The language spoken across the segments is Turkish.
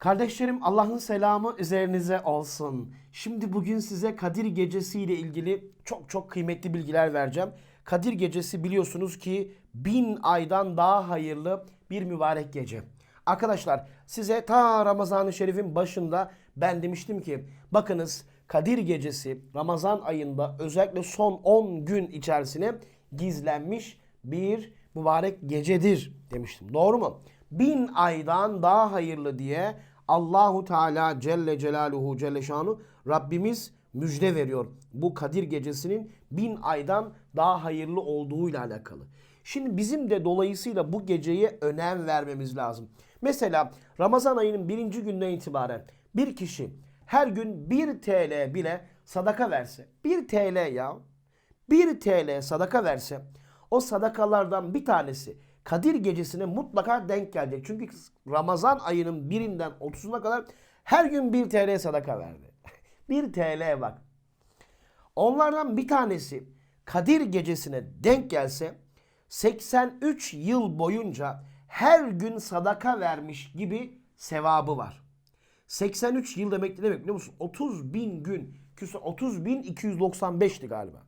Kardeşlerim Allah'ın selamı üzerinize olsun. Şimdi bugün size Kadir Gecesi ile ilgili çok çok kıymetli bilgiler vereceğim. Kadir Gecesi biliyorsunuz ki bin aydan daha hayırlı bir mübarek gece. Arkadaşlar size ta Ramazan-ı Şerif'in başında ben demiştim ki bakınız Kadir Gecesi Ramazan ayında özellikle son 10 gün içerisine gizlenmiş bir mübarek gecedir demiştim. Doğru mu? Bin aydan daha hayırlı diye Allahu Teala Celle Celaluhu Celle Şanu Rabbimiz müjde veriyor. Bu Kadir gecesinin bin aydan daha hayırlı olduğuyla alakalı. Şimdi bizim de dolayısıyla bu geceye önem vermemiz lazım. Mesela Ramazan ayının birinci günden itibaren bir kişi her gün 1 TL bile sadaka verse. 1 TL ya. 1 TL sadaka verse o sadakalardan bir tanesi Kadir gecesine mutlaka denk gelecek. Çünkü Ramazan ayının birinden 30'una kadar her gün 1 TL sadaka verdi. 1 TL bak. Onlardan bir tanesi Kadir gecesine denk gelse 83 yıl boyunca her gün sadaka vermiş gibi sevabı var. 83 yıl demek ne demek biliyor musun? 30 bin gün. 30 bin 295'ti galiba.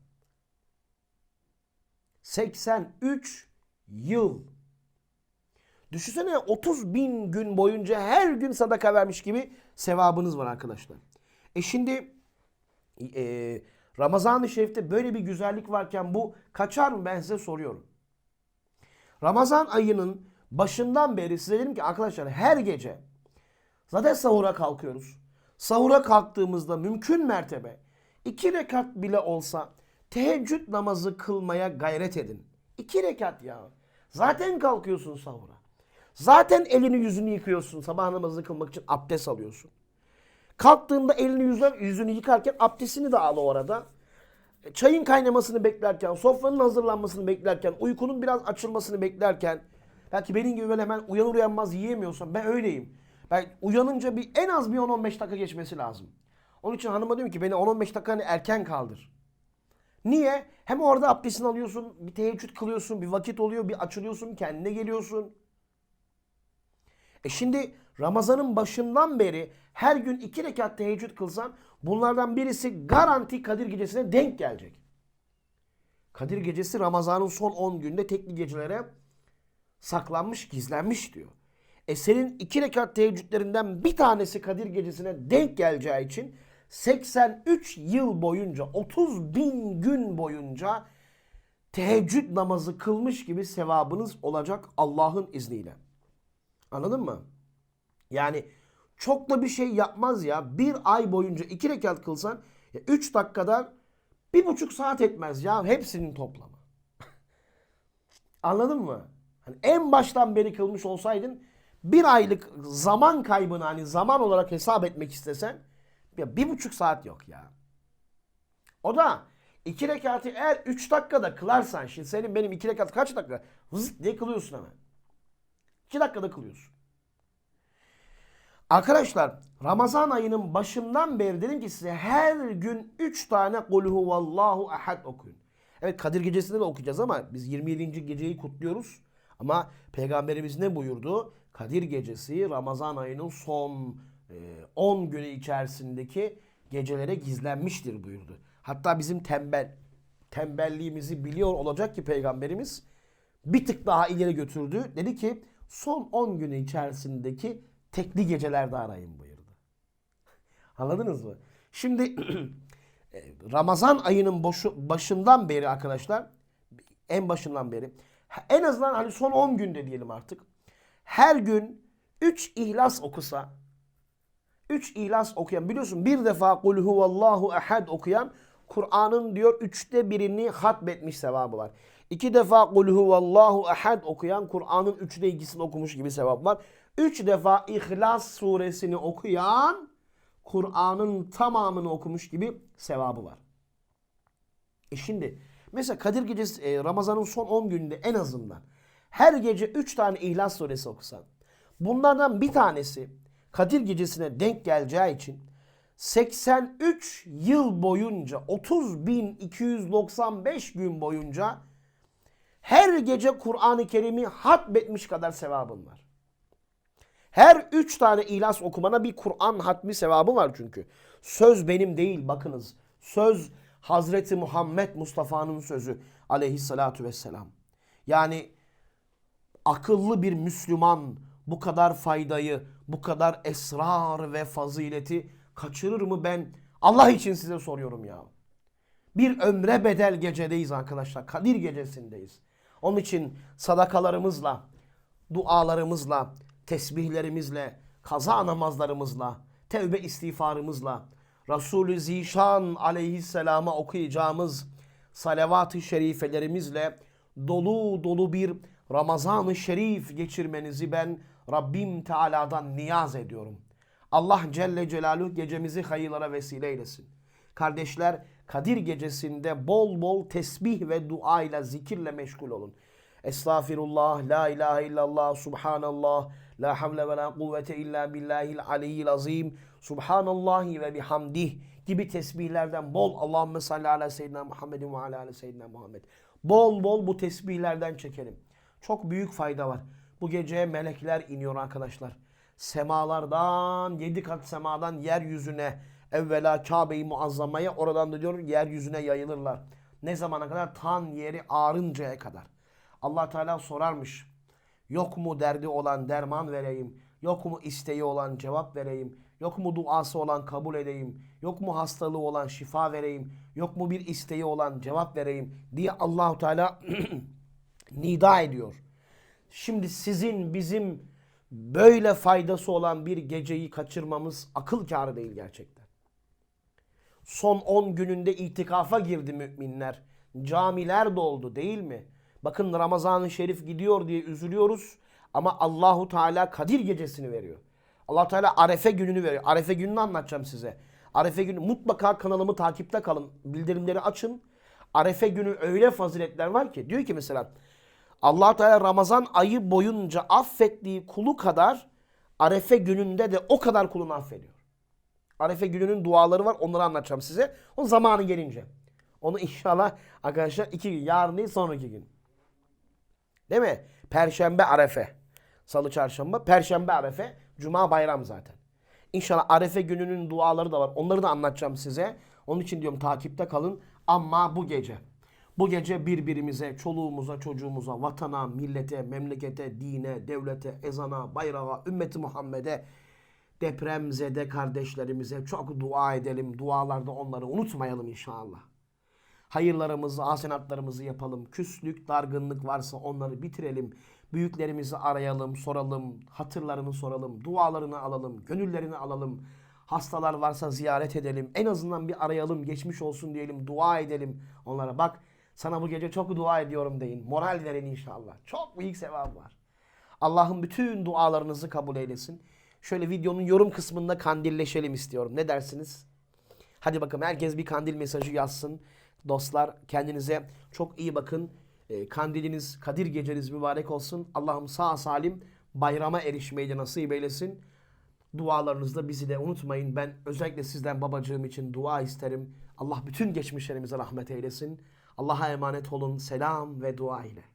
83 yıl. Düşünsene 30 bin gün boyunca her gün sadaka vermiş gibi sevabınız var arkadaşlar. E şimdi e, Ramazan-ı Şerif'te böyle bir güzellik varken bu kaçar mı ben size soruyorum. Ramazan ayının başından beri size dedim ki arkadaşlar her gece zaten sahura kalkıyoruz. Sahura kalktığımızda mümkün mertebe iki rekat bile olsa teheccüd namazı kılmaya gayret edin. İki rekat ya. Zaten kalkıyorsun sahura. Zaten elini yüzünü yıkıyorsun. Sabah namazı kılmak için abdest alıyorsun. Kalktığında elini yüzünü, yıkarken abdestini de al o arada. E, Çayın kaynamasını beklerken, sofranın hazırlanmasını beklerken, uykunun biraz açılmasını beklerken, belki benim gibi böyle hemen uyanır uyanmaz yiyemiyorsan ben öyleyim. Ben uyanınca bir en az bir 10-15 dakika geçmesi lazım. Onun için hanıma diyorum ki beni 10-15 dakika hani erken kaldır. Niye? Hem orada abdestini alıyorsun, bir teheccüd kılıyorsun, bir vakit oluyor, bir açılıyorsun, kendine geliyorsun. E şimdi Ramazan'ın başından beri her gün iki rekat teheccüd kılsan bunlardan birisi garanti Kadir Gecesi'ne denk gelecek. Kadir Gecesi Ramazan'ın son 10 günde tekli gecelere saklanmış, gizlenmiş diyor. E senin iki rekat teheccüdlerinden bir tanesi Kadir Gecesi'ne denk geleceği için 83 yıl boyunca 30 bin gün boyunca teheccüd namazı kılmış gibi sevabınız olacak Allah'ın izniyle. Anladın mı? Yani çok da bir şey yapmaz ya. Bir ay boyunca iki rekat kılsan 3 dakikada bir buçuk saat etmez ya hepsinin toplamı. Anladın mı? Hani en baştan beri kılmış olsaydın bir aylık zaman kaybını hani zaman olarak hesap etmek istesen ya bir buçuk saat yok ya. O da iki rekatı eğer üç dakikada kılarsan şimdi senin benim iki rekat kaç dakika? Vızıt diye kılıyorsun hemen. İki dakikada kılıyorsun. Arkadaşlar Ramazan ayının başından beri dedim ki size her gün 3 tane Kul huvallahu ahad okuyun. Evet Kadir Gecesi'nde de okuyacağız ama biz 27. geceyi kutluyoruz. Ama Peygamberimiz ne buyurdu? Kadir Gecesi Ramazan ayının son 10 günü içerisindeki gecelere gizlenmiştir buyurdu. Hatta bizim tembel tembelliğimizi biliyor olacak ki Peygamberimiz bir tık daha ileri götürdü. Dedi ki son 10 günü içerisindeki tekli gecelerde arayın buyurdu. Anladınız mı? Şimdi Ramazan ayının boşu, başından beri arkadaşlar en başından beri en azından hani son 10 günde diyelim artık her gün 3 ihlas okusa 3 ihlas okuyan biliyorsun bir defa kul huvallahu ehad okuyan Kur'an'ın diyor üçte birini hatmetmiş sevabı var. İki defa kul huvallahu ehad okuyan Kur'an'ın üçte ikisini okumuş gibi sevap var. Üç defa İhlas suresini okuyan Kur'an'ın tamamını okumuş gibi sevabı var. E şimdi mesela Kadir Gecesi e, Ramazan'ın son 10 gününde en azından her gece 3 tane İhlas suresi okusan bunlardan bir tanesi Kadir Gecesi'ne denk geleceği için 83 yıl boyunca 30.295 gün boyunca her gece Kur'an-ı Kerim'i hatmetmiş kadar sevabın var. Her üç tane ihlas okumana bir Kur'an hatmi sevabı var çünkü. Söz benim değil bakınız. Söz Hazreti Muhammed Mustafa'nın sözü aleyhissalatu vesselam. Yani akıllı bir Müslüman bu kadar faydayı, bu kadar esrar ve fazileti kaçırır mı ben Allah için size soruyorum ya. Bir ömre bedel gecedeyiz arkadaşlar. Kadir gecesindeyiz. Onun için sadakalarımızla, dualarımızla, tesbihlerimizle, kaza namazlarımızla, tevbe istiğfarımızla, Resulü Zişan aleyhisselama okuyacağımız salavat-ı şerifelerimizle dolu dolu bir Ramazan-ı Şerif geçirmenizi ben Rabbim Teala'dan niyaz ediyorum. Allah Celle Celaluhu gecemizi hayırlara vesile eylesin. Kardeşler Kadir gecesinde bol bol tesbih ve dua ile zikirle meşgul olun. Estağfirullah, la ilahe illallah, subhanallah, la havle ve la kuvvete illa billahil aliyyil azim, subhanallahi ve bihamdih gibi tesbihlerden bol Allahümme salli ala seyyidina Muhammedin ve ala ala seyyidina Muhammed. Bol bol bu tesbihlerden çekelim. Çok büyük fayda var. Bu gece melekler iniyor arkadaşlar. Semalardan, yedi kat semadan yeryüzüne, evvela Kabe-i Muazzama'ya, oradan da diyor yeryüzüne yayılırlar. Ne zamana kadar? Tan yeri ağrıncaya kadar. allah Teala sorarmış. Yok mu derdi olan derman vereyim? Yok mu isteği olan cevap vereyim? Yok mu duası olan kabul edeyim? Yok mu hastalığı olan şifa vereyim? Yok mu bir isteği olan cevap vereyim? diye Allahu Teala nida ediyor. Şimdi sizin bizim böyle faydası olan bir geceyi kaçırmamız akıl kârı değil gerçekten. Son 10 gününde itikafa girdi müminler. Camiler doldu değil mi? Bakın Ramazan-ı Şerif gidiyor diye üzülüyoruz ama Allahu Teala Kadir gecesini veriyor. Allah Teala Arefe gününü veriyor. Arefe gününü anlatacağım size. Arefe günü mutlaka kanalımı takipte kalın. Bildirimleri açın. Arefe günü öyle faziletler var ki diyor ki mesela allah Teala Ramazan ayı boyunca affettiği kulu kadar Arefe gününde de o kadar kulunu affediyor. Arefe gününün duaları var. Onları anlatacağım size. O zamanı gelince. Onu inşallah arkadaşlar iki gün. Yarın değil sonraki gün. Değil mi? Perşembe Arefe. Salı çarşamba. Perşembe Arefe. Cuma bayram zaten. İnşallah Arefe gününün duaları da var. Onları da anlatacağım size. Onun için diyorum takipte kalın. Ama bu gece. Bu gece birbirimize, çoluğumuza, çocuğumuza, vatana, millete, memlekete, dine, devlete, ezana, bayrağa, ümmeti Muhammed'e, depremzede kardeşlerimize çok dua edelim. Dualarda onları unutmayalım inşallah. Hayırlarımızı, hasenatlarımızı yapalım. Küslük, dargınlık varsa onları bitirelim. Büyüklerimizi arayalım, soralım, hatırlarını soralım, dualarını alalım, gönüllerini alalım. Hastalar varsa ziyaret edelim. En azından bir arayalım, geçmiş olsun diyelim, dua edelim onlara. Bak sana bu gece çok dua ediyorum deyin. Moral verin inşallah. Çok büyük sevap var. Allah'ın bütün dualarınızı kabul eylesin. Şöyle videonun yorum kısmında kandilleşelim istiyorum. Ne dersiniz? Hadi bakalım herkes bir kandil mesajı yazsın. Dostlar kendinize çok iyi bakın. E, kandiliniz, Kadir geceniz mübarek olsun. Allah'ım sağ salim bayrama erişmeyi de nasip eylesin. Dualarınızda bizi de unutmayın. Ben özellikle sizden babacığım için dua isterim. Allah bütün geçmişlerimize rahmet eylesin. Allah'a emanet olun. Selam ve dua ile.